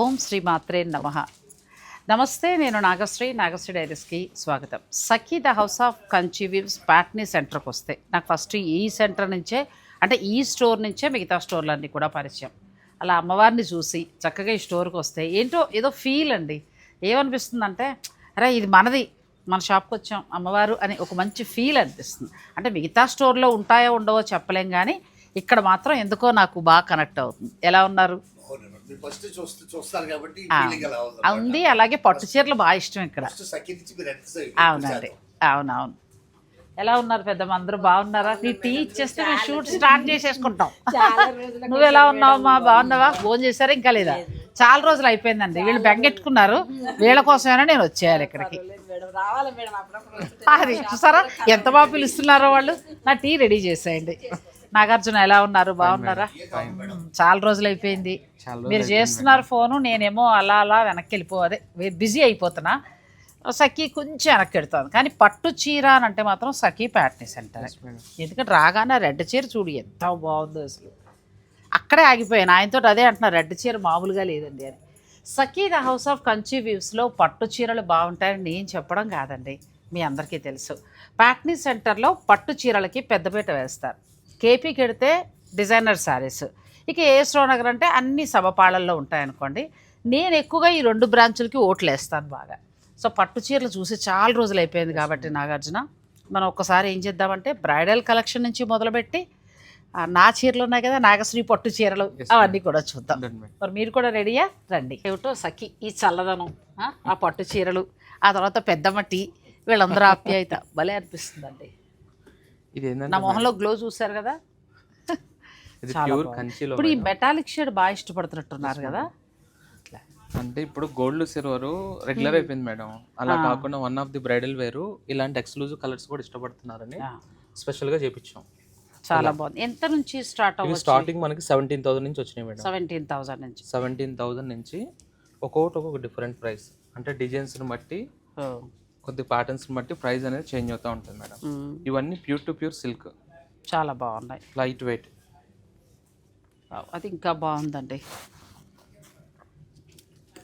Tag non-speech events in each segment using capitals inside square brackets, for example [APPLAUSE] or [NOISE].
ఓం శ్రీ మాత్రే నమ. నమస్తే నేను నాగశ్రీ నాగశ్రీ డైరీస్కి స్వాగతం. Sakhi the house of Kanchi weaves Patny సెంటర్కి వస్తే నాకు ఫస్ట్ ఈ సెంటర్ నుంచే అంటే ఈ స్టోర్ నుంచే మిగతా స్టోర్లన్నీ కూడా పరిచయం. అలా అమ్మవారిని చూసి చక్కగా ఈ స్టోర్కి వస్తే ఏంటో ఏదో ఫీల్ అండి. ఏమనిపిస్తుందంటే అరే ఇది మనది మన షాప్కి వచ్చాం అమ్మవారు అని ఒక మంచి ఫీల్ అనిపిస్తుంది. అంటే మిగతా స్టోర్లో ఉంటాయో ఉండవో చెప్పలేం కానీ ఇక్కడ మాత్రం ఎందుకో నాకు బాగా కనెక్ట్ అవుతుంది. ఎలా ఉన్నారు? ఉంది. అలాగే పట్టు చీరలు బాగా ఇష్టం ఇక్కడ. అవునండి. అవునవును. ఎలా ఉన్నారు పెద్దమ్మ? అందరూ బాగున్నారా? నీ టీ ఇచ్చేస్తే మేము షూట్ స్టార్ట్ చేసేసుకుంటాం. [LAUGHS] నువ్వు ఎలా ఉన్నావు మా బాగున్నావా? ఫోన్ చేశారా? ఇంకా లేదా? చాలా రోజులు అయిపోయిందండి. వీళ్ళు బెంగెట్టుకున్నారు. వీళ్ళ కోసమైనా నేను వచ్చేయాలి ఇక్కడికి. అది చూసారా? ఎంత బాగా పిలుస్తున్నారో వాళ్ళు. నా టీ రెడీ చేసేయండి. నాగార్జున ఎలా ఉన్నారు? బాగున్నారా? చాలా రోజులు అయిపోయింది. మీరు చేస్తున్నారు ఫోను నేనేమో అలా అలా వెనక్కి వెళ్ళిపోదే బిజీ అయిపోతున్నా. సఖీ కొంచెం వెనక్కి వెళ్తాను కానీ పట్టు చీర అని అంటే మాత్రం సఖీ ప్యాట్నీ సెంటర్. ఎందుకంటే రాగానే రెడ్ చీర చూడు ఎంత బాగుందో అసలు. అక్కడే ఆగిపోయాను. ఆయనతో అదే అంటున్నారు రెడ్ చీర మామూలుగా లేదండి అని. Sakhi the house of Kanchi వ్యూస్లో పట్టు చీరలు బాగుంటాయని నేను చెప్పడం కాదండి. మీ అందరికీ తెలుసు. ప్యాట్నీ సెంటర్లో పట్టు చీరలకి పెద్దపీట వేస్తారు. కేపీకి వెడితే డిజైనర్ శారీస్. ఇక ఏఎస్ నగర్ అంటే అన్ని సమపాళల్లో ఉంటాయనుకోండి. నేను ఎక్కువగా ఈ రెండు బ్రాంచులకి ఓట్లు వేస్తాను బాగా. సో పట్టు చీరలు చూసి చాలా రోజులు అయిపోయింది కాబట్టి నాగార్జున. మనం ఒక్కసారి ఏం చేద్దామంటే బ్రైడల్ కలెక్షన్ నుంచి మొదలుపెట్టి నా చీరలు ఉన్నాయి కదా నాగశ్రీ పట్టు చీరలు అవన్నీ కూడా చూద్దాం. మరి మీరు కూడా రెడీయా? రండి. ఏమిటో సఖి ఈ చల్లదనం ఆ, ఆ పట్టు చీరలు ఆ తర్వాత పెద్దమ్మ టీ వీళ్ళందరూ ఆప్యాయత. భలే అనిపిస్తుందండి. ఇది నా మొహంలో గ్లో చూసారు కదా. ఇది ప్యూర్. కంచిలో ఇప్పుడు ఈ. మెటాలిక్ షేడ్ బాగా ఇష్టపడుతున్నట్టున్నారు కదా. అంటే ఇప్పుడు గోల్డ్ సిల్వర్ రెగ్యులర్ అయిపోయింది మేడం అలా. కాకుండా వన్ ఆఫ్ ది బ్రైడల్ వేరు ఇలాంటి ఎక్స్క్లూజివ్ కలర్స్ కూడా ఇష్టపడుతున్నారని స్పెషల్గా చేపించాం. చాలా బాగుంది. ఎంత నుంచి స్టార్ట్ అవ్వచ్చు? స్టార్టింగ్ మనకి సెవెంటీన్ థౌసండ్ నుంచి వచ్చినాయి మేడం సెవెంటీన్ థౌసండ్ నుంచి. సెవెంటీన్ థౌసండ్ నుంచి ఒక్కొక్కటి ఒక్కొక్క డిఫరెంట్ ప్రైస్ అంటే డిజైన్స్ మట్టి ఓ, కొద్ది ప్యాటర్న్స్ బట్టి ప్రైస్ అనేది చేంజ్ అవుతూ ఉంటుంది మేడం. ఇవన్నీ ప్యూర్ టు ప్యూర్ సిల్క్ చాలా బాగున్నాయి. లైట్ వెయిట్ అది ఇంకా బాగుందండి.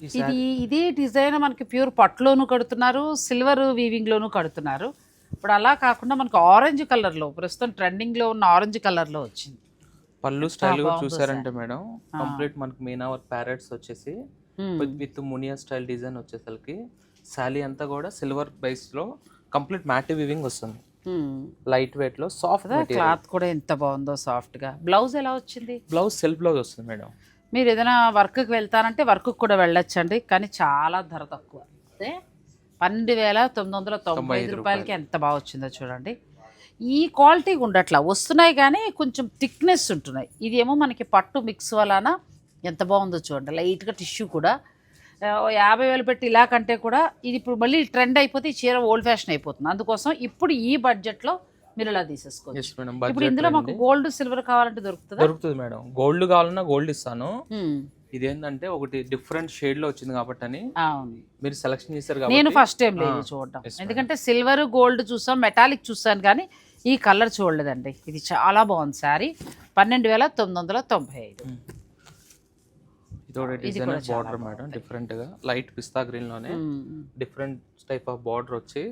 ఇది ఇదే డిజైన్ మనకి ప్యూర్ పట్టులోను కడుతున్నారు సిల్వర్ వీవింగ్లోను కడుతున్నారు. ఇప్పుడు అలా కాకుండా మనకు ఆరెంజ్ కలర్లో ప్రస్తుతం ట్రెండింగ్లో ఉన్న ఆరెంజ్ కలర్లో వచ్చింది. పళ్ళు స్టైల్ చూసారంటే మేడం కంప్లీట్ మనకి మీనా వర్క్ ప్యారెట్స్ వచ్చేసి. విత్ మునియా స్టైల్ డిజైన్ వచ్చేసరికి. శాలీ అంతా కూడా సిల్వర్ బేస్లో కంప్లీట్ మ్యాట్ వివింగ్ వస్తుంది. లైట్ వెయిట్లో సాఫ్ట్ క్లాత్ కూడా ఎంత బాగుందో సాఫ్ట్గా. బ్లౌజ్ ఎలా వచ్చింది? బ్లౌజ్ సెల్ఫ్ బ్లౌజ్ వస్తుంది మేడం. మీరు ఏదైనా వర్క్కి వెళ్తానంటే వర్క్కి కూడా వెళ్ళొచ్చండి కానీ చాలా ధర తక్కువ. అదే పన్నెండు వేల తొమ్మిది వందల తొంభై ఐదు రూపాయలకి ఎంత బాగా వచ్చిందో చూడండి. ఈ క్వాలిటీ ఉండట్లా వస్తున్నాయి కానీ కొంచెం థిక్నెస్ ఉంటున్నాయి. ఇది ఏమో మనకి పట్టు మిక్స్ వలన ఎంత బాగుందో చూడండి. లైట్గా టిష్యూ కూడా యాభై వేలు పెట్టి ఇలా కంటే కూడా ఇది ఇప్పుడు మళ్ళీ ట్రెండ్ అయిపోతే ఈ చీర ఓల్డ్ ఫ్యాషన్ అయిపోతుంది. అందుకోసం ఇప్పుడు ఈ బడ్జెట్లో మీరు ఇలా తీసేసుకోవచ్చు. ఇప్పుడు ఇందులో మాకు గోల్డ్ సిల్వర్ కావాలంటే దొరుకుతుందా? దొరుకుతుంది మేడం గోల్డ్ కావాలన్నా గోల్డ్ ఇస్తాను. హ్మ్. ఇదేంటంటే ఒకటి డిఫరెంట్ షేడ్లో వచ్చింది కాబట్టి అని మీరు సెలెక్షన్ చేశారు నేను ఫస్ట్ టైం లేదు yes, madam. ఎందుకంటే సిల్వర్ గోల్డ్ చూసాం మెటాలిక్ చూసాను కానీ ఈ కలర్ చూడలేదండి. ఇది చాలా బాగుంది శారీ. పన్నెండు వేల తొమ్మిది వందల తొంభై ఐదు. డిజైన్ బార్డర్ మేడం డిఫరెంట్గా లైట్ పిస్తా గ్రీన్లోనే. డిఫరెంట్ టైప్ ఆఫ్ బార్డర్ వచ్చి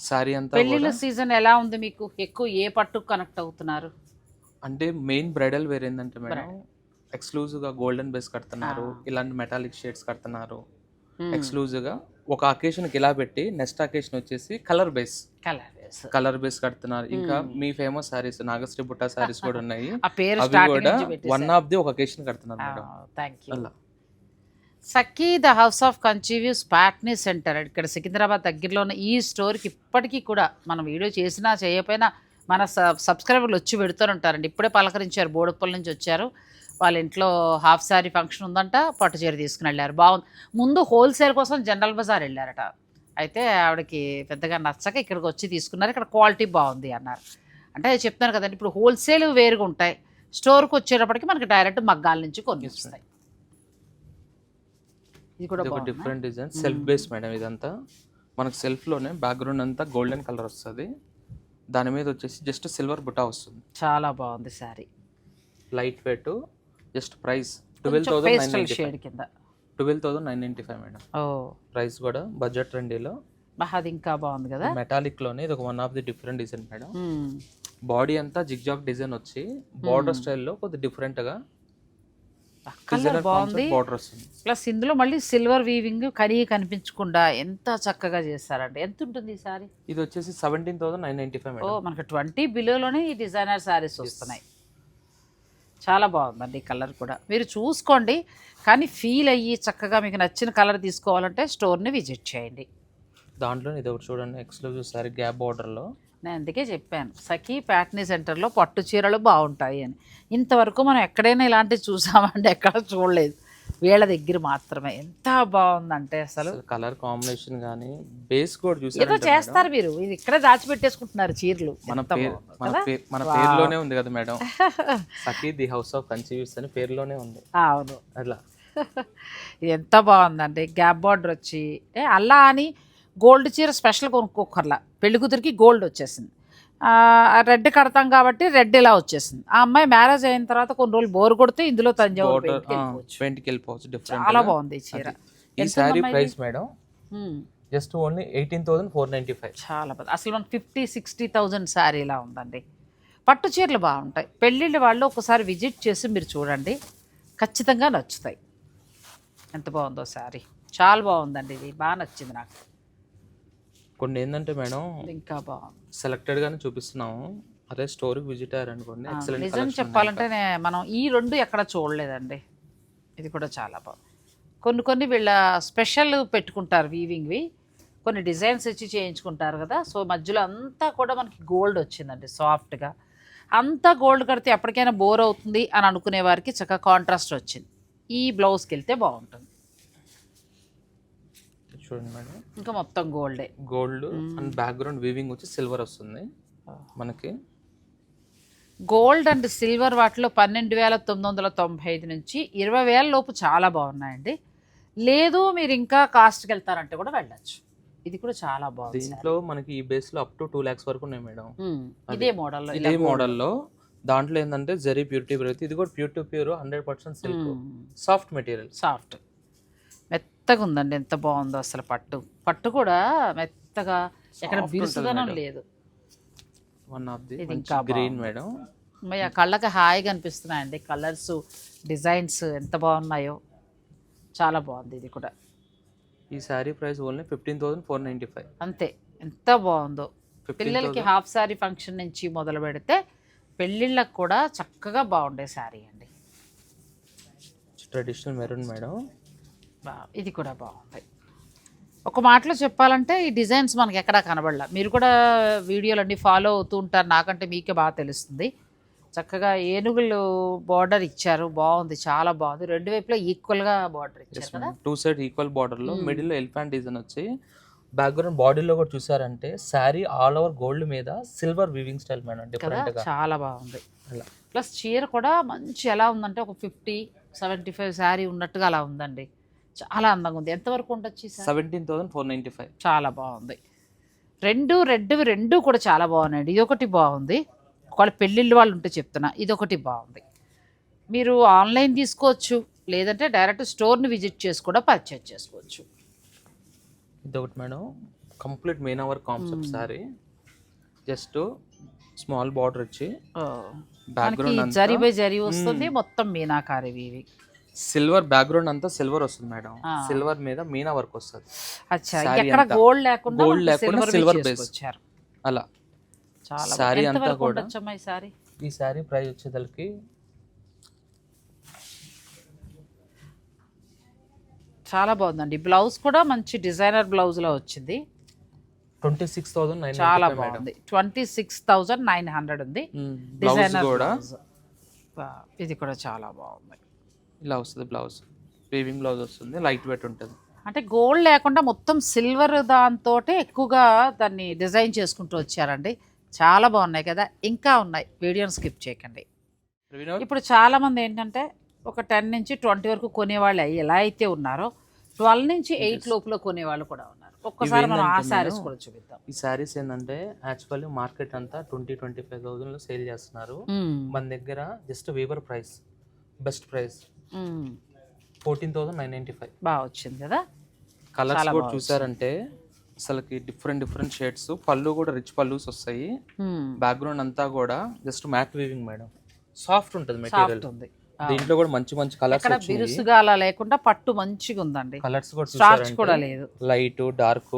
శారీ అంతా పెళ్ళిళ్ళ సీజన్ ఎలా ఉంది మీకు? ఎక్కువ ఏ పట్టుకు కనెక్ట్ అవుతున్నారు? అంటే మెయిన్ బ్రైడల్ వేర్ ఏంటంటే మేడం ఎక్స్క్లూజివ్గా గోల్డెన్ బేస్ కడుతున్నారు ఇలాంటి మెటాలిక్ షేడ్స్ కడుతున్నారు. ఎక్స్క్లూజివ్గా ఒక అకేషన్కి ఇలా పెట్టి నెక్స్ట్ అకేషన్ వచ్చేసి colour base colour. Colour base కడుతున్నారు. ఇంకా మీ ఫేమస్ సారీస్ నాగశ్రీ బుట్ట సారీస్ కూడా [LAUGHS] ఉన్నాయి. ఆ పేరు అవి కూడా వన్ ఆఫ్ ది ఒక అకేషన్ కడుతున్నారు మేడం. థ్యాంక్ యూ అలా. సఖీ ద హౌస్ ఆఫ్ కన్చీవ్యూస్ ప్యాట్నీ సెంటర్. ఇక్కడ సికింద్రాబాద్ దగ్గరలో ఉన్న ఈ స్టోర్కి ఇప్పటికీ కూడా మనం వీడియో చేసినా చేయకపోయినా మన సబ్స్క్రైబర్లు వచ్చి పెడుతూనే ఉంటారండి. ఇప్పుడే పలకరించారు బోడుప్పల్ నుంచి వచ్చారు. వాళ్ళ ఇంట్లో హాఫ్ సారీ ఫంక్షన్ ఉందంట పట్టు చీర తీసుకుని వెళ్ళారు. బాగుంది. ముందు హోల్సేల్ కోసం జనరల్ బజార్ వెళ్ళారట. అయితే ఆవిడకి పెద్దగా నచ్చక ఇక్కడికి వచ్చి తీసుకున్నారు. ఇక్కడ క్వాలిటీ బాగుంది అన్నారు. అంటే చెప్తాను కదండి ఇప్పుడు హోల్సేల్ వేరుగా ఉంటాయి. స్టోర్కి వచ్చేటప్పటికి మనకి డైరెక్ట్ మగ్గాల నుంచి కొన్ని వస్తాయి ఇది కూడా? Different design. Self base madam ఇదంతా. మనకు సెల్ఫ్లోనే బ్యాక్గ్రౌండ్ అంతా గోల్డెన్ కలర్ వస్తుంది. దాని మీద వచ్చేసి జస్ట్ సిల్వర్ బుటా వస్తుంది. చాలా బాగుంది sari. Light weight just price twelve thousand shade కింద. Twelve thousand nine ninety five madam. ఓ. ప్రైస్ కూడా బడ్జెట్ ట్రెండీలో. అది ఇంకా బాగుంది కదా? మెటాలిక్లోనే ఇది ఒక one of the different design madam. Body అంతా జిగ్జాగ్ డిజైన్ వచ్చి బార్డర్ స్టైల్లో కొద్ది డిఫరెంట్గా కలర్ బాగుంది. ప్లస్ ఇందులో మళ్ళీ సిల్వర్ వీవింగ్ కనీ కనిపించకుండా ఎంత చక్కగా చేస్తారండి ఎంత ఉంటుంది ఈ సారీ? ఇది వచ్చేసి seventeen thousand nine ninety five ఓ మనకి ట్వంటీ బిలోలోనే ఈ డిజైనర్ శారీస్ వస్తున్నాయి. చాలా బాగుందండి ఈ కలర్ కూడా. మీరు చూసుకోండి కానీ ఫీల్ అయ్యి చక్కగా మీకు నచ్చిన కలర్ తీసుకోవాలంటే స్టోర్ని విజిట్ చేయండి. దాంట్లో ఇది ఒకటి చూడండి ఎక్స్క్లూజివ్ సారీ గ్యాప్ బార్డర్లో. నేను అందుకే చెప్పాను సఖీ ప్యాట్నీ సెంటర్లో పట్టు చీరలు బాగుంటాయి అని. ఇంతవరకు మనం ఎక్కడైనా ఇలాంటివి చూసామంటే ఎక్కడ చూడలేదు. వీళ్ళ దగ్గర మాత్రమే. ఎంత బాగుందంటే అసలు. కలర్ కాంబినేషన్ కానీ బేస్ కూడా ఏదో చూసారు చేస్తారు మీరు. ఇది ఇక్కడే దాచిపెట్టేసుకుంటున్నారు చీరలు. మన మన పేరులోనే ఉంది కదా madam. [LAUGHS] Sakhi the house of conceives అని పేరులోనే ఉంది. అవును. అట్లా. [LAUGHS] ఎంత బాగుందండి గ్యాప్ బార్డర్ వచ్చి ఏ అల్లా అని గోల్డ్ చీర స్పెషల్ కొనుక్కోకర్లా పెళ్ళి కూతురికి గోల్డ్ వచ్చేసింది. రెడ్ కడతాం కాబట్టి రెడ్ ఇలా వచ్చేసింది. ఆ అమ్మాయి మ్యారేజ్ అయిన తర్వాత కొన్ని రోజులు బోర్ కొడితే ఇందులో తంజావూరు పెయింట్కి వెళ్ళిపోవచ్చు. చాలా బాగుంది ఈ చీర. ఈ సారీ? Price madam? హ్మ్. Just only eighteen thousand four ninety five. చాలా బాగుంది. అసలు మన ఫిఫ్టీ సిక్స్టీ థౌజండ్ శారీ ఇలా ఉందండి. పట్టు చీరలు బాగుంటాయి. పెళ్ళిళ్ళ వాళ్ళు ఒకసారి విజిట్ చేసి మీరు చూడండి. ఖచ్చితంగా నచ్చుతాయి. ఎంత బాగుందో శారీ. చాలా బాగుందండి ఇది. బాగా నచ్చింది నాకు. కొన్ని ఏంటంటే మేడం ఇంకా బాగుంది సెలెక్టెడ్ గానే చూపిస్తున్నాము. అదే స్టోర్కి విజిట్ అయ్యారనుకోండి. ఆ, ఎక్సలెంట్ నిజం చెప్పాలంటే మనం ఈ రెండు ఎక్కడ చూడలేదండి. ఇది కూడా చాలా బాగుంది. కొన్ని కొన్ని వీళ్ళ స్పెషల్ పెట్టుకుంటారు వీవింగ్వి కొన్ని డిజైన్స్ ఇచ్చి చేయించుకుంటారు కదా. సో మధ్యలో అంతా కూడా మనకి గోల్డ్ వచ్చిందండి సాఫ్ట్గా అంతా గోల్డ్ కడితే ఎప్పటికైనా బోర్ అవుతుంది అని అనుకునే వారికి చక్కగా కాంట్రాస్ట్ వచ్చింది. ఈ బ్లౌజ్కి వెళ్తే బాగుంటుంది. చూడండి మేడం. ఇంకా మొత్తం గోల్డే. గోల్డ్ అండ్ బ్యాక్గ్రౌండ్ వీవింగ్ వచ్చి సిల్వర్ వస్తుంది మనకి. గోల్డ్ అండ్ సిల్వర్ వాటిలో పన్నెండు వేల తొమ్మిది వందల తొంభై ఐదు నుంచి ఇరవై వేల లోపు చాలా బాగున్నాయండి. లేదు మీరు ఇంకా కాస్ట్కి వెళ్తారంటే కూడా వెళ్ళచ్చు. ఇది కూడా చాలా బాగుంది దీంట్లో మనకి ఈ బేస్లో అప్ టు టూ ల్యాక్స్ వరకు ఉన్నాయి మేడం. ఇదే మోడల్లో ఇదే మోడల్లో. దాంట్లో ఏంటంటే జరీ ప్యూరిటీ పెరుగుతుంది ఇది కూడా pure to pure hundred percent silk soft material soft మెత్తగా ఉందండి ఎంత బాగుందో అసలు పట్టు. పట్టు కూడా మెత్తగా ఎక్కడ బిరుసుదనం లేదు. వన్ ఆఫ్ ది ఇంకా గ్రీన్ మేడం. మరి ఆ కళ్ళకి హాయిగా అనిపిస్తున్నాయండి. కలర్స్ డిజైన్స్ ఎంత బాగున్నాయో. చాలా బాగుంది ఇది కూడా. ఈ sari price only fifteen thousand four ninety five అంతే. ఎంత బాగుందో. పిల్లలకి హాఫ్ శారీ ఫంక్షన్ నుంచి మొదలు పెడితే పెళ్ళిళ్ళకి కూడా చక్కగా బాగుండే శారీ అండి. Traditional maroon madam. ఇది కూడా బాగుంది. ఒక మాటలో చెప్పాలంటే ఈ డిజైన్స్ మనకి ఎక్కడా కనబడలా. మీరు కూడా వీడియోలన్నీ ఫాలో అవుతూ ఉంటారు. నాకంటే మీకే బాగా తెలుస్తుంది. చక్కగా ఏనుగులు బార్డర్ ఇచ్చారు. బాగుంది. చాలా బాగుంది. రెండు వైపులా ఈక్వల్గా బార్డర్ ఇచ్చారు కదా? టూ సైడ్ ఈక్వల్ బార్డర్లో మిడిల్లో ఎలిఫెంట్ డిజైన్ వచ్చి బ్యాక్గ్రౌండ్ బాడీలో కూడా చూసారంటే శారీ ఆల్ ఓవర్ గోల్డ్ మీద silver weaving style madam different చాలా బాగుంది. ప్లస్ చీర కూడా మంచి ఎలా ఉందంటే ఒక ఫిఫ్టీ సెవెంటీ ఫైవ్ శారీ ఉన్నట్టుగా అలా ఉందండి. చాలా అందంగా ఉంది. ఎంతవరకు ఉండొచ్చు seventeen thousand four ninety five. చాలా బాగుంది. రెండు రెడ్వి రెండు కూడా చాలా బాగున్నాయండి. ఇది ఒకటి బాగుంది. ఒకవేళ పెళ్ళిళ్ళు వాళ్ళు ఉంటే చెప్తున్నా ఇది ఒకటి బాగుంది. మీరు ఆన్లైన్ తీసుకోవచ్చు లేదంటే డైరెక్ట్ స్టోర్ని విజిట్ చేసి కూడా పర్చేజ్ చేసుకోవచ్చు. ఇది ఒకటి madam complete main our concept sari just small border వచ్చి జరీ బై జరీ వస్తుంది మొత్తం మీనాకారి ఇవి. సిల్వర్ బ్యాక్గ్రౌండ్ అంతా సిల్వర్ వస్తుంది మేడం. సిల్వర్ మీద మీనా వర్క్ వస్తుంది. అచ్చా. గోల్డ్ లేకుండా base. వచ్చారు అలా. ఎంత అంతా కూడా ఈ సారీ ప్రైస్ వచ్చేసరికి చాలా బాగుందండి. బ్లౌజ్ కూడా మంచి డిజైనర్ బ్లౌజ్లో వచ్చింది. ట్వంటీ సిక్స్ థౌసండ్ నైన్ చాలా బాగుంది. Twenty six thousand nine hundred ఉంది డిజైనర్ కూడా. ఇది కూడా చాలా బాగుంది. ఇలా వస్తుంది బ్లౌజ్. వీవింగ్ బ్లౌజ్ వస్తుంది లైట్ వెయిట్ ఉంటుంది. అంటే గోల్డ్ లేకుండా మొత్తం సిల్వర్ దాంతో ఎక్కువగా దాన్ని డిజైన్ చేసుకుంటూ వచ్చారండి. చాలా బాగున్నాయి కదా. ఇంకా ఉన్నాయి. వీడియోని స్కిప్ చేయకండి. ఇప్పుడు చాలా మంది ఏంటంటే ఒక టెన్ నుంచి ట్వంటీ వరకు కొనేవాళ్ళు ఎలా అయితే ఉన్నారో ట్వెల్వ్ నుంచి ఎయిట్ లోపల కొనేవాళ్ళు కూడా ఉన్నారు. ఒక్కసారి మనం ఆ శారీస్ కూడా చూపిద్దాం. ఈ శారీస్ ఏంటంటే యాక్చువల్లీ మార్కెట్ అంతా ట్వంటీ ట్వంటీ ఫైవ్ థౌసండ్లో సేల్ చేస్తున్నారు మన దగ్గర just weaver price best price fourteen thousand nine ninety five. బాగా వచ్చింది కదా? కలర్స్ కూడా చూసారంటే అసలుకి డిఫరెంట్ డిఫరెంట్ షేడ్స్ పళ్ళు కూడా రిచ్ పళ్ళుస్ వస్తాయి. బ్యాక్గ్రౌండ్ అంతా కూడా just matte weaving madam soft ఉంటుంది మెటీరియల్ ఉంది. దీంట్లో కూడా మంచి మంచి కలర్స్ బిరుసుగా అలా లేకుండా పట్టు మంచిగా ఉందండి. కలర్స్ కూడా స్టార్చ్ కూడా లేదు. లైట్ డార్క్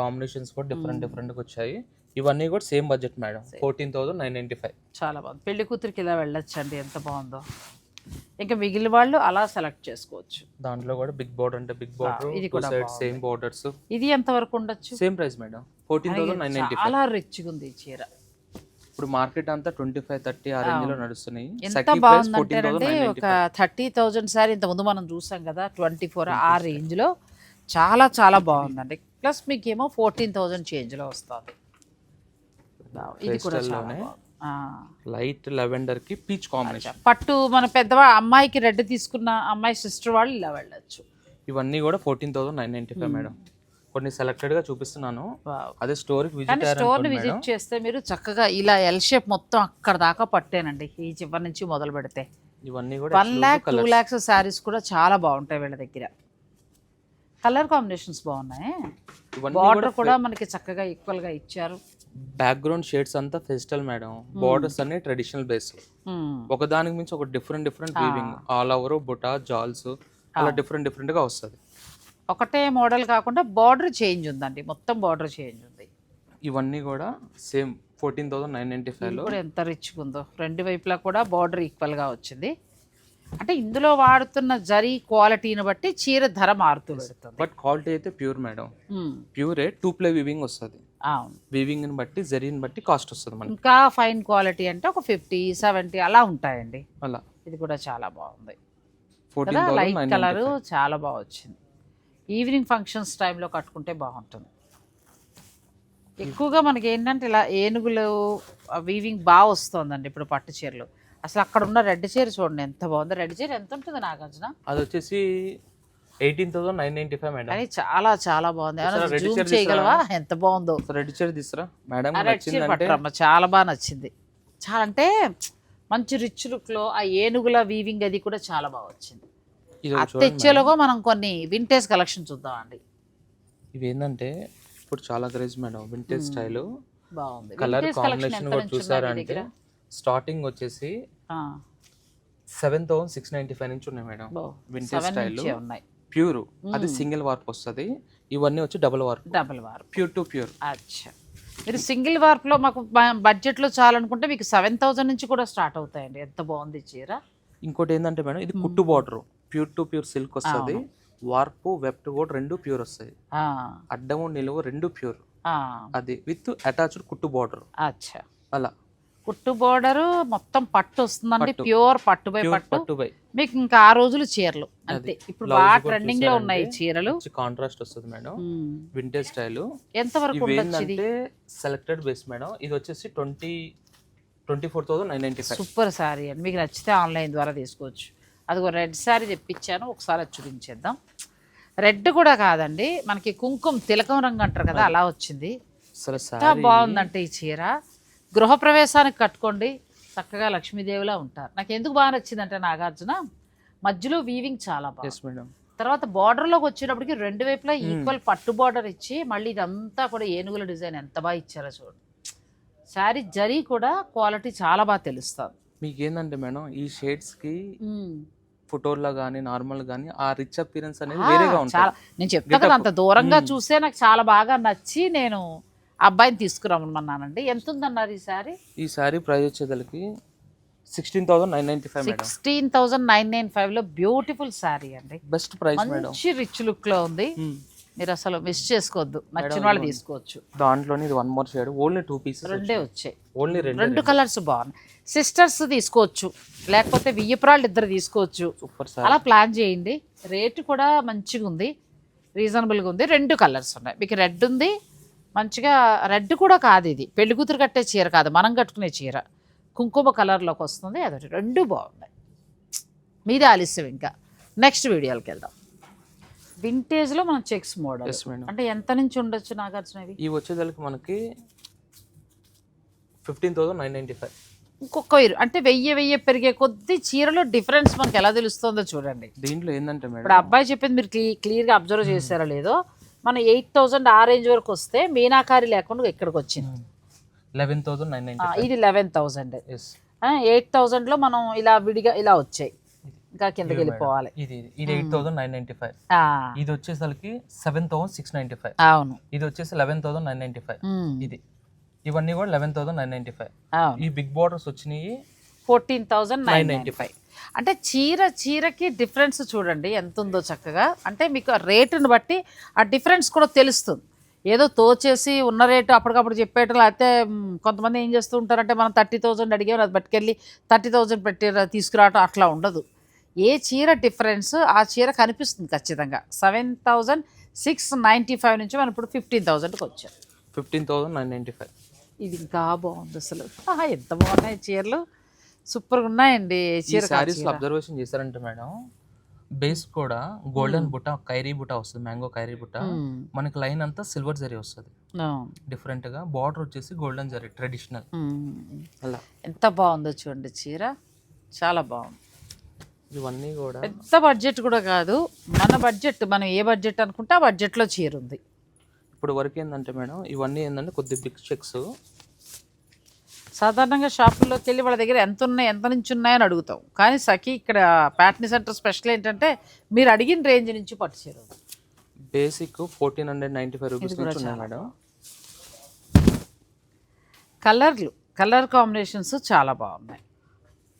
కాంబినేషన్స్ కూడా డిఫరెంట్ డిఫరెంట్ వచ్చాయి. ఇవన్నీ కూడా same budget madam fourteen thousand nine ninety five చాలా బాగుంది. పెళ్ళి కూతురికి ఇలా వెళ్ళొచ్చండి. ఎంత బాగుందో. ఇంకా మిగిలిన వాళ్ళు అలా సెలెక్ట్ చేసుకోవచ్చు. దాంట్లో కూడా బిగ్ బోర్డర్ అంటే బిగ్ బోర్డర్ ఇది కూడా సైడ్ సేమ్ బోర్డర్స్. ఇది ఎంత వరకు ఉండొచ్చు? Same price madam fourteen thousand nine ninety చాలా రిచ్గా ఉంది ఈ చీర. ఇప్పుడు మార్కెట్ అంతా ట్వంటీ ఫైవ్ థర్టీ ఆ రేంజ్లో నడుస్తున్నాయి. ఎంత థౌసండ్ నైన్ ఒక థర్టీ థౌజండ్ సారీ ఇంత ముందు మనం చూసాం కదా ట్వంటీ ఫోర్ ఆ రేంజ్లో. చాలా చాలా బాగుందండి. ప్లస్ మీకు ఏమో ఫోర్టీన్ థౌజండ్ చేంజ్లో వస్తుంది. బాగు- ఇది కూడా చాలా. లైట్ లెవెండర్కి పీచ్ కాంబినేషన్. పట్టు మన పెద్దవా అమ్మాయికి రెడ్ తీసుకున్న అమ్మాయి సిస్టర్ వాళ్ళు ఇలా వెళ్ళొచ్చు. ఇవన్నీ కూడా fourteen thousand nine ninety five madam. కొన్ని సెలెక్టెడ్గా చూపిస్తున్నాను. అదే స్టోర్ కానీ విజిట్ చేస్తే మీరు చక్కగా ఇలా ఎల్ షేప్ మొత్తం అక్కడ దాకా పట్టేనండి. ఈ చివరి నుంచి మొదలు పెడితే. ఇవన్నీ కూడా వన్ ల్యాక్ టూ ల్యాక్స్ శారీస్ కూడా చాలా బాగుంటాయి వీళ్ళ దగ్గర. కలర్ కాంబినేషన్స్ బాగున్నాయి? ఇవన్నీ బార్డర్ కూడా మనకి చక్కగా ఈక్వల్గా ఇచ్చారు. బ్యాక్గ్రౌండ్ షేడ్స్ అంతా ఫెస్టల్ మేడం బార్డర్స్ అన్ని ట్రెడిషనల్ బేస్. ఒకదానికి మించి ఒక different different weaving all over buta జాల్స్ అలా డిఫరెంట్ డిఫరెంట్గా వస్తుంది. ఒకటే మోడల్ కాకుండా బార్డర్ చేంజ్ ఉందండి. మొత్తం బార్డర్ చేంజ్ ఉంది. ఇవన్నీ కూడా same fourteen thousand nine ninety five కూడా ఎంత రిచ్గా ఉందో. రెండు వైపులా కూడా బార్డర్ ఈక్వల్గా వచ్చింది. అంటే ఇందులో వాడుతున్న జరీ క్వాలిటీని బట్టి చీర ధర మారుతూ పెడుతుంది బట్ క్వాలిటీ అయితే ప్యూర్ మేడం. ప్యూరే టూ ప్లే వీవింగ్ వస్తుంది. వీవింగ్ బట్టి జరీని బట్టి కాస్ట్ వస్తుంది మనకి. ఇంకా ఫైన్ క్వాలిటీ అంటే ఒక ఫిఫ్టీ సెవెంటీ అలా ఉంటాయండి. అలా. ఇది కూడా చాలా బాగుంది. లైట్ కలర్ చాలా బాగా వచ్చింది. ఈవినింగ్ ఫంక్షన్స్ టైంలో కట్టుకుంటే బాగుంటుంది. ఎక్కువగా మనకి ఏంటంటే ఇలా ఏనుగులు వీవింగ్ బాగా వస్తుందండి ఇప్పుడు పట్టు చీరలు. అసలు అక్కడ ఉన్న రెడ్ చీర చూడండి ఎంత బాగుంది. రెడ్ చీర ఎంత ఉంటుంది నాగార్జున? అది వచ్చేసి eighteen thousand nine ninety five madam. కానీ చాలా చాలా బాగుంది. ఏమైనా జూమ్ చేయగలవా? ఎంత బాగుందో. రెడ్ చీర తీసురా మేడం పట్టరమ్మ చాలా బాగా నచ్చింది. చాలా అంటే మంచి రిచ్ లుక్లో ఆ ఏనుగుల వీవింగ్ అది కూడా చాలా బాగా వచ్చింది. తెచ్చేలోగా మనం కొన్ని వింటేజ్ కలెక్షన్ చూద్దామండి. ఇవి ఏంటంటే ఇప్పుడు చాలా క్రేజ్ మేడం వింటేజ్ స్టైల్ బాగుంది. కలర్ కాంబినేషన్ కూడా చూసారంటే? స్టార్టింగ్ వచ్చేసి seven thousand six ninety five నుంచి ఉన్నాయి మేడం. వింటేజ్ స్టైల్ ఉన్నాయి. ప్యూర్. అది సింగిల్ వార్ప్ వస్తుంది. ఇవన్నీ వచ్చి double warp. Double warp. Pure to pure. అచ్చా. మీరు సింగిల్ వార్ప్లో మాకు బడ్జెట్లో చాలనుకుంటే మీకు సెవెన్ థౌజండ్ నుంచి కూడా స్టార్ట్ అవుతాయండి. ఎంత బాగుంది చీర? ఇంకోటి ఏంటంటే మేడం ఇది కుట్టు border. Pure to pure silk వస్తుంది. వార్పు వెబ్ట్ కూడా రెండు ప్యూర్ వస్తాయి. అడ్డము నిలువు రెండు ప్యూర్. అది విత్ అటాచ్డ్ కుట్టు బార్డర్. అచ్చా. అలా. కుట్టు బోర్డర్ మొత్తం పట్టు వస్తుందండి. ప్యూర్ పట్టు బై పట్టు. మీకు ఇంకా ఆ రోజులు చీరలు. అంతే. ఇప్పుడు బాగా ట్రెండింగ్లో ఉన్నాయి చీరలు. కాంట్రాస్ట్ వస్తుంది మేడం. వింటేజ్ స్టైల్ ఎంత వరకు సెలెక్టెడ్ బేస్ మేడం. ఇది వచ్చేసి twenty twenty four thousand nine ninety five super sari అండి. మీకు నచ్చితే ఆన్లైన్ ద్వారా తీసుకోవచ్చు. అదిగో రెడ్ శారీ తెప్పించాను. ఒకసారి అది చూపించేద్దాం. రెడ్ కూడా కాదండి. మనకి కుంకుమ తిలకం రంగు అంటారు కదా అలా వచ్చింది. సారీ బాగుందంటే ఈ చీర. గృహప్రవేశానికి కట్టుకోండి. చక్కగా లక్ష్మీదేవిలా ఉంటారు. నాకు ఎందుకు బాగా నచ్చిందంటే నాగార్జున మధ్యలో వీవింగ్ చాలా బాగుంది. తర్వాత బార్డర్లోకి వచ్చేటప్పటికి రెండు వైపులా ఈక్వల్ పట్టు బార్డర్ ఇచ్చి మళ్ళీ ఇదంతా కూడా ఏనుగుల డిజైన్ ఎంత బాగా ఇచ్చారో చూడండి శారీ జరీ కూడా క్వాలిటీ చాలా బాగా తెలుస్తుంది. మీకు ఏంటంటే మేడం ఈ షేడ్స్కి ఫోటోల్లో కానీ నార్మల్ కానీ ఆ రిచ్ అపీరెన్స్ అనేది వేరేగా ఉంటుంది నేను చెప్తా కదా అంత దూరంగా చూస్తే నాకు చాలా బాగా నచ్చి నేను అబ్బాయిని తీసుకురమ్మన్నానండి. ఎంత ఉందన్నారు ఈ శారీ ఈ సారీ ప్రైస్ వచ్చేదానికి sixteen thousand nine ninety five sixteen thousand nine nine ఫైవ్లో బ్యూటిఫుల్ శారీ అండి. బెస్ట్ ప్రైస్ మంచి రిచ్ లుక్లో ఉంది మీరు అసలు మిస్ చేసుకోవద్దు. నచ్చిన వాళ్ళు తీసుకోవచ్చు. దాంట్లోనే ఇది one more shade only two pieces రెండే వచ్చాయి. ఓన్లీ రెండు రెండు కలర్స్ బాగున్నాయి. సిస్టర్స్ తీసుకోవచ్చు. లేకపోతే వియ్యపురాళ్ళు ఇద్దరు తీసుకోవచ్చు. Super sir. అలా ప్లాన్ చేయండి. రేటు కూడా మంచిగా ఉంది రీజనబుల్గా ఉంది. రెండు కలర్స్ ఉన్నాయి. మీకు రెడ్ ఉంది మంచిగా రెడ్ కూడా కాదు ఇది. పెళ్ళి కూతురు కట్టే చీర కాదు మనం కట్టుకునే చీర. కుంకుమ కలర్లోకి వస్తుంది అదొకటి. రెండు బాగున్నాయి. మీద ఆలస్యం ఇంకా. నెక్స్ట్ వీడియోకి వెళ్దాం. వింటేజ్లో మనం చెక్స్ మోడల్ అంటే ఎంత నుంచి ఉండొచ్చు నాగార్జున ఇవి ఇవి వచ్చేదానికి మనకి fifteen thousand nine ninety five ఇంకొక ఇరు అంటే వెయ్యి వెయ్యి పెరిగే కొద్దీ చీరలో డిఫరెన్స్ మనకి ఎలా తెలుస్తుందో చూడండి. దీంట్లో ఏంటంటే ఇప్పుడు మేడం అబ్బాయి చెప్పింది మీరు క్లీ క్లియర్గా అబ్జర్వ్ చేశారో లేదో మన ఎయిట్ థౌజండ్ ఆ రేంజ్ వరకు వస్తే మీనాకారి లేకుండా ఇక్కడికి వచ్చింది. లెవెన్ థౌసండ్ నైన్ నైన్టీ ఇది లెవెన్ ఎస్ ఎయిట్ థౌజండ్లో మనం ఇలా విడిగా ఇలా వచ్చాయి. ఇంకా కిందకి వెళ్ళిపోవాలి. ఇది ఇది. Eight thousand nine ninety five ఇది వచ్చేసరికి seven thousand six ninety five అవును. ఇది వచ్చేసి eleven thousand nine ninety five ఇది. ఇవన్నీ కూడా eleven thousand nine ninety five ఈ బిగ్ బార్డర్స్ వచ్చినాయి fourteen thousand nine ninety five అంటే చీర చీరకి డిఫరెన్స్ చూడండి ఎంత ఉందో చక్కగా. అంటే మీకు ఆ రేటుని బట్టి ఆ డిఫరెన్స్ కూడా తెలుస్తుంది. ఏదో తోచేసి ఉన్న రేటు అప్పటికప్పుడు చెప్పేయటం మ్, కొంతమంది ఏం చేస్తూ ఉంటారంటే మనం థర్టీ థౌజండ్ అడిగాం అది పట్టుకెళ్ళి థర్టీ థౌజండ్ పెట్టి తీసుకురావటం అట్లా ఉండదు. ఏ చీర డిఫరెన్స్ ఆ చీర కనిపిస్తుంది ఖచ్చితంగా. Seven thousand six ninety five నుంచి మనం ఇప్పుడు ఫిఫ్టీన్ థౌజండ్కి వచ్చాం. Fifteen thousand nine ninety five. ఇది ఇంకా బాగుంది అసలు. ఎంత బాగున్నాయి చీరలు. సూపర్గా ఉన్నాయండి ఈ చీర శారీస్లో అబ్జర్వేషన్ చేశారంటే మేడం. బేస్ కూడా గోల్డెన్ బుట్ట కైరీ బుట్ట వస్తుంది మ్యాంగో కైరీ బుట్ట. మనకి లైన్ అంతా సిల్వర్ జరీ వస్తుంది. డిఫరెంట్గా బార్డర్ వచ్చేసి గోల్డెన్ జరీ ట్రెడిషనల్ అలా. ఎంత బాగుందో చూడండి చీర. చాలా బాగుంది. ఇవన్నీ కూడా పెద్ద బడ్జెట్ కూడా కాదు. మన బడ్జెట్ మనం ఏ బడ్జెట్ అనుకుంటే ఆ బడ్జెట్లో చీర ఉంది. ఇప్పుడు వరకు ఏంటంటే మేడం ఇవన్నీ ఏంటంటే కొద్ది బిగ్ చెక్స్ సాధారణంగా షాపుల్లోకి వెళ్ళి వాళ్ళ దగ్గర ఎంత ఉన్నాయి ఎంత నుంచి ఉన్నాయని అడుగుతాం. కానీ సఖి ఇక్కడ ప్యాట్నీ సెంటర్ స్పెషల్ ఏంటంటే మీరు అడిగిన రేంజ్ నుంచి పట్టు చీర. Basic fourteen hundred ninety five rupees నుంచి ఉన్నాయి మేడం. కలర్లు కలర్ కాంబినేషన్స్ చాలా బాగున్నాయి.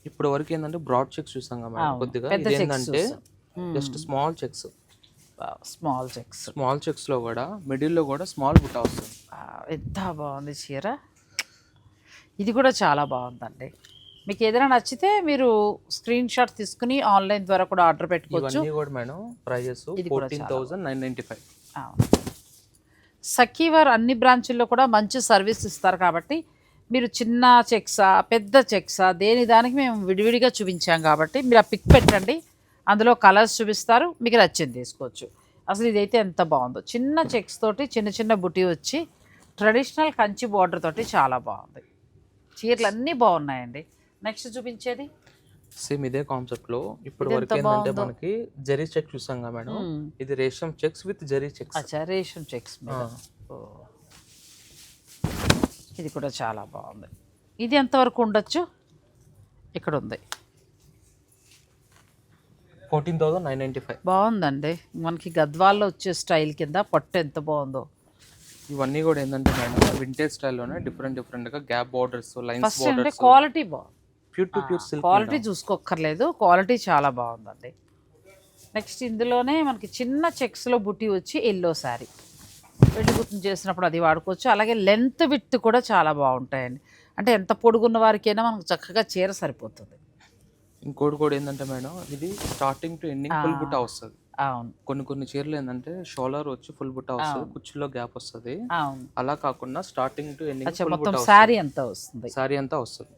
ఇప్పుడు వరకు ఏంటంటే బ్రాడ్ చెక్స్ చూసాం కదా. కొద్దిగా. ఏంటంటే. Just small checks. Small checks. Small చెక్స్లో కూడా మిడిల్లో కూడా స్మాల్ బుట్ట వస్తుంది. ఎంత బాగుంది చీర. ఇది కూడా చాలా బాగుందండి. మీకు ఏదైనా నచ్చితే మీరు స్క్రీన్ షాట్ తీసుకుని ఆన్లైన్ ద్వారా కూడా ఆర్డర్ పెట్టుకోవచ్చు. కూడా మేడం ప్రైజెస్ ఇది కూడా fourteen thousand nine ninety five. అవును. సఖీ వారు అన్ని బ్రాంచుల్లో కూడా మంచి సర్వీస్ ఇస్తారు కాబట్టి మీరు చిన్న చెక్సా పెద్ద చెక్సా దేని దానికి మేము విడివిడిగా చూపించాం కాబట్టి మీరు ఆ పిక్ పెట్టండి. అందులో కలర్స్ చూపిస్తారు మీకు నచ్చింది తీసుకోవచ్చు. అసలు ఇదైతే ఎంత బాగుందో. చిన్న చెక్స్ తోటి చిన్న చిన్న బుటీ వచ్చి ట్రెడిషనల్ కంచి బార్డర్ తోటి చాలా బాగుంది. చీరలు అన్నీ బాగున్నాయండి. నెక్స్ట్ చూపించేది? సేమ్ ఇదే కాన్సెప్ట్లో. ఇప్పుడు వరకు ఏంటంటే. మనకి జరీ చెక్ చూసాం కదా మేడం. ఇది రేషం చెక్స్ విత్ జరీ చెక్స్. అచ్చా రేషం చెక్స్. ఇది కూడా చాలా బాగుంది. ఇది ఎంతవరకు ఉండొచ్చు? ఇక్కడ ఉంది. Fourteen thousand nine ninety five బాగుందండి. మనకి గద్వాల్లో వచ్చే స్టైల్ కింద పట్టు ఎంత బాగుందో. ఇవన్నీ కూడా ఏంటంటే మేడం వింటేజ్ స్టైల్లోనే డిఫరెంట్ డిఫరెంట్గా గ్యాప్ బార్డర్స్ లైన్స్ ఫస్ట్ అంటే బార్డర్స్ క్వాలిటీ బాగుంది pure to pure silk quality చూసుకోక్కర్లేదు quality చాలా బాగుందండి. నెక్స్ట్ ఇందులోనే మనకి చిన్న చెక్స్లో బుట్టి వచ్చి ఎల్లో శారీ పెళ్ళి గుర్తు చేసినప్పుడు అది వాడుకోవచ్చు. అలాగే లెంత్ విత్ కూడా చాలా బాగుంటాయండి. అంటే ఎంత పొడుగున్న వారికైనా మనకు చక్కగా చీర సరిపోతుంది. ఇంకోటి కూడా ఏంటంటే మేడం ఇది స్టార్టింగ్ టు ఎండింగ్ ఫుల్ బుట్ట వస్తుంది. అవును. కొన్ని కొన్ని చీరలు ఏంటంటే షోలర్ వచ్చి ఫుల్ బుట్ట వస్తుంది కుర్చీలో గ్యాప్ వస్తుంది. అలా కాకుండా స్టార్టింగ్ టు ఎండింగ్ మొత్తం శారీ ఎంత వస్తుంది. శారీ అంతా వస్తుంది.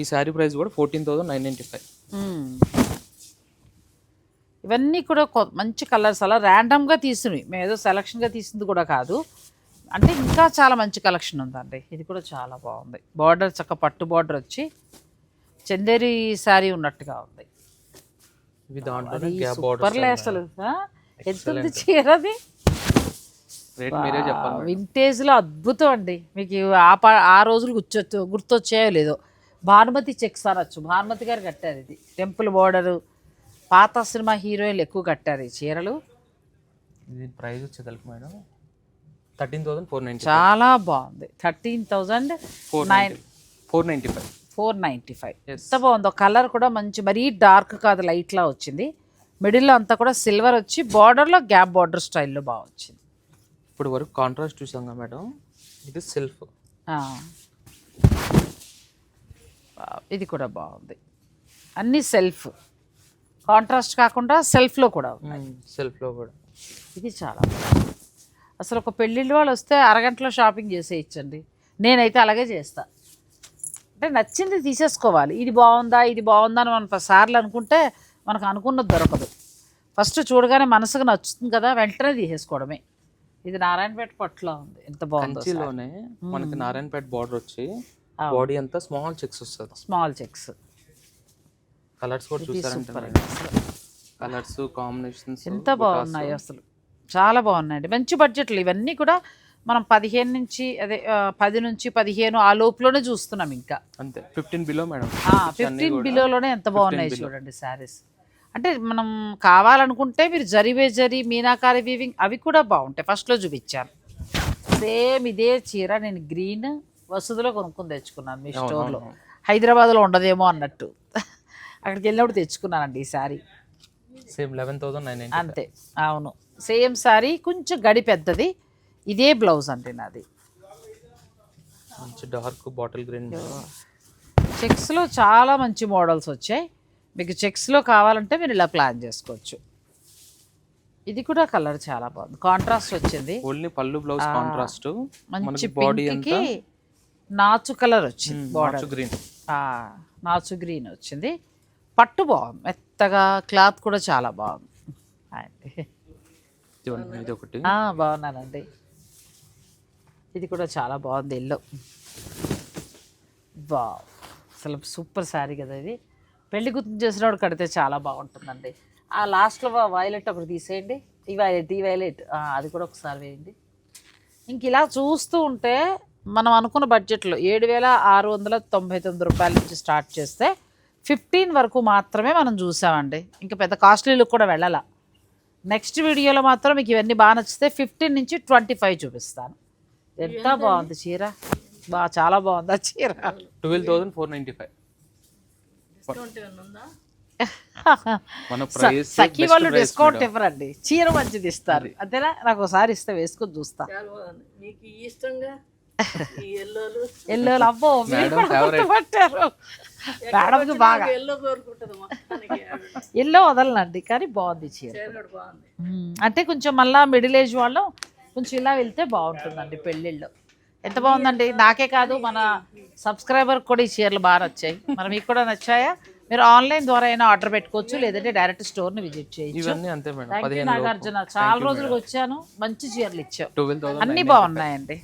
ఈ శారీ ప్రైస్ కూడా fourteen thousand nine ninety five. ఇవన్నీ కూడా మంచి కలర్స్ అలా ర్యాండమ్గా తీసినవి. మేము ఏదో సెలక్షన్గా తీసింది కూడా కాదు. అంటే ఇంకా చాలా మంచి కలెక్షన్ ఉందండి. ఇది కూడా చాలా బాగుంది. బార్డర్ చక్క పట్టు బార్డర్ వచ్చి చందేరి శారీ ఉన్నట్టుగా ఉంది. ఇవి దాంట్లోనే గ్యాప్ సూపర్ బార్డర్ అసలు? ఎంత మీరే చెప్పాలి వింటేజ్లో అద్భుతం అండి. మీకు ఆ ఆ రోజులు గుర్తొచ్చు గుర్తొచ్చాయో లేదో. భానుమతి చెక్స్ అనొచ్చు. భానుమతి గారు కట్టారు ఇది. Temple border. పాత సినిమా హీరోయిన్లు ఎక్కువ కట్టారు ఈ చీరలు. ఇది ప్రైస్ వచ్చేసరికి madam thirteen thousand four ninety చాలా బాగుంది. Thirteen thousand four nine four ninety five. Four ninety five. ఎంత బాగుందో. కలర్ కూడా మంచి మరీ డార్క్ కాదు లైట్లా వచ్చింది. మిడిల్లో అంతా కూడా సిల్వర్ వచ్చి బార్డర్లో గ్యాప్ బార్డర్ స్టైల్లో బాగా వచ్చింది. ఇప్పుడు వరకు కాంట్రాస్ట్ చూసాం కదా మేడం ఇది సెల్ఫ్. ఇది కూడా బాగుంది. అన్నీ సెల్ఫ్. కాంట్రాస్ట్ కాకుండా సెల్ఫ్లో కూడా ఉన్నాయి. సెల్ఫ్లో కూడా. ఇది చాలా అసలు ఒక పెళ్ళిళ్ళు వాళ్ళు వస్తే అరగంటలో షాపింగ్ చేసేయచ్చండి. నేనైతే అలాగే చేస్తా. అంటే నచ్చింది తీసేసుకోవాలి. ఇది బాగుందా ఇది బాగుందా అని మనం సార్లు అనుకుంటే మనకు అనుకున్నది దొరకదు. ఫస్ట్ చూడగానే మనసుకు నచ్చుతుంది కదా వెంటనే తీసేసుకోవడమే. ఇది నారాయణపేట పట్టులో ఉంది. ఎంత బాగుందో మనకి నారాయణపేట బార్డర్ వచ్చి బాడీ అంతా స్మాల్ చెక్స్ వస్తుంది. Small checks. కలర్స్ కూడా చూసారంటే కలర్స్ కాంబినేషన్స్ ఎంత బాగున్నాయి అసలు. చాలా బాగున్నాయండి. మంచి బడ్జెట్లు ఇవన్నీ కూడా మనం పదిహేను నుంచి అదే పది నుంచి పదిహేను ఆ లోపులోనే చూస్తున్నాం ఇంకా. అంతే. ఫిఫ్టీన్ బిలో మేడం ఫిఫ్టీన్ బిలోలోనే ఎంత బాగున్నాయి చూడండి శారీస్ అంటే మనం కావాలనుకుంటే మీరు జరివే జరి మీనాకారి వీవింగ్ అవి కూడా బాగుంటాయి. ఫస్ట్లో చూపించాను. సేమ్ ఇదే చీర నేను గ్రీన్ వసతిలో కొనుక్కొని తెచ్చుకున్నాను మీ స్టోర్లో హైదరాబాద్లో ఉండదేమో అన్నట్టు. అక్కడికి వెళ్ళినప్పుడు తెచ్చుకున్నానండి ఈ శారీ సేమ్ లెవెన్ థౌసండ్ అంతే అవును. సేమ్ శారీ కొంచెం గడి పెద్దది. ఇదే బ్లౌజ్ అండి నాది. మంచి డార్క్ బాటిల్ గ్రీన్. చెక్స్లో చాలా మంచి మోడల్స్ వచ్చాయి. మీకు చెక్స్లో కావాలంటే మీరు ఇలా ప్లాన్ చేసుకోవచ్చు. ఇది కూడా కలర్ చాలా బాగుంది. కాంట్రాస్ట్ వచ్చింది. ఓన్లీ పళ్ళు బ్లౌజ్ కాంట్రాస్ట్. మంచి బాడీ నాచు కలర్ వచ్చింది బార్డర్ గ్రీన్. నాచు గ్రీన్ వచ్చింది. పట్టు బాగుంది. మెత్తగా క్లాత్ కూడా చాలా బాగుంది. బాగున్నానండి. ఇది కూడా చాలా బాగుంది ఎల్లో. బా అసలు సూపర్ శారీ కదా ఇది. పెళ్ళి గుర్తు చేసినప్పుడు కడితే చాలా బాగుంటుందండి. ఆ లాస్ట్లో వైలెట్ ఒకటి తీసేయండి. ఈ వైలెట్ ఈ వైలెట్. అది కూడా ఒకసారి వేయండి. ఇంక ఇలా చూస్తూ ఉంటే మనం అనుకున్న బడ్జెట్లో ఏడు వేల ఆరు వందల తొంభై తొమ్మిది రూపాయల నుంచి స్టార్ట్ చేస్తే ఫిఫ్టీన్ వరకు మాత్రమే మనం చూసామండి. ఇంకా పెద్ద కాస్ట్లీ లుక్ కూడా వెళ్ళాల. నెక్స్ట్ వీడియోలో మాత్రం మీకు ఇవన్నీ బాగా నచ్చితే ఫిఫ్టీన్ నుంచి ట్వంటీ ఫైవ్ చూపిస్తాను. ఎంత బాగుంది చీర? బా చాలా బాగుంది ఆ చీర? Twelve thousand four ninety five మన స- ప్రైస్ సఖీ వాళ్ళు డిస్కౌంట్ ఇవ్వరండి. చీర మంచిది ఇస్తారు. అంతేనా? నాకు ఒకసారి ఇస్తే వేసుకొని చూస్తా. నీకు ఇష్టంగా ఈ ఎల్లోలు? [LAUGHS] ఎల్లో అబ్బో మేడంకి బాగా ఎల్లో వదలనండి కానీ బాగుంది చీర. అంటే కొంచెం మళ్ళా మిడిల్ ఏజ్ వాళ్ళు కొంచెం ఇలా వెళ్తే బాగుంటుందండి పెళ్ళిళ్ళు. ఎంత బాగుందండి? నాకే కాదు మన సబ్స్క్రైబర్ కూడా ఈ చీరలు బాగా నచ్చాయి. మరి మీకు కూడా నచ్చాయా? మీరు ఆన్లైన్ ద్వారా అయినా ఆర్డర్ పెట్టుకోవచ్చు లేదంటే డైరెక్ట్ స్టోర్ని విజిట్ చేయొచ్చు. నాగార్జున. చాలా రోజులకు వచ్చాను. మంచి చీరలు ఇచ్చావు. అన్నీ బాగున్నాయండి.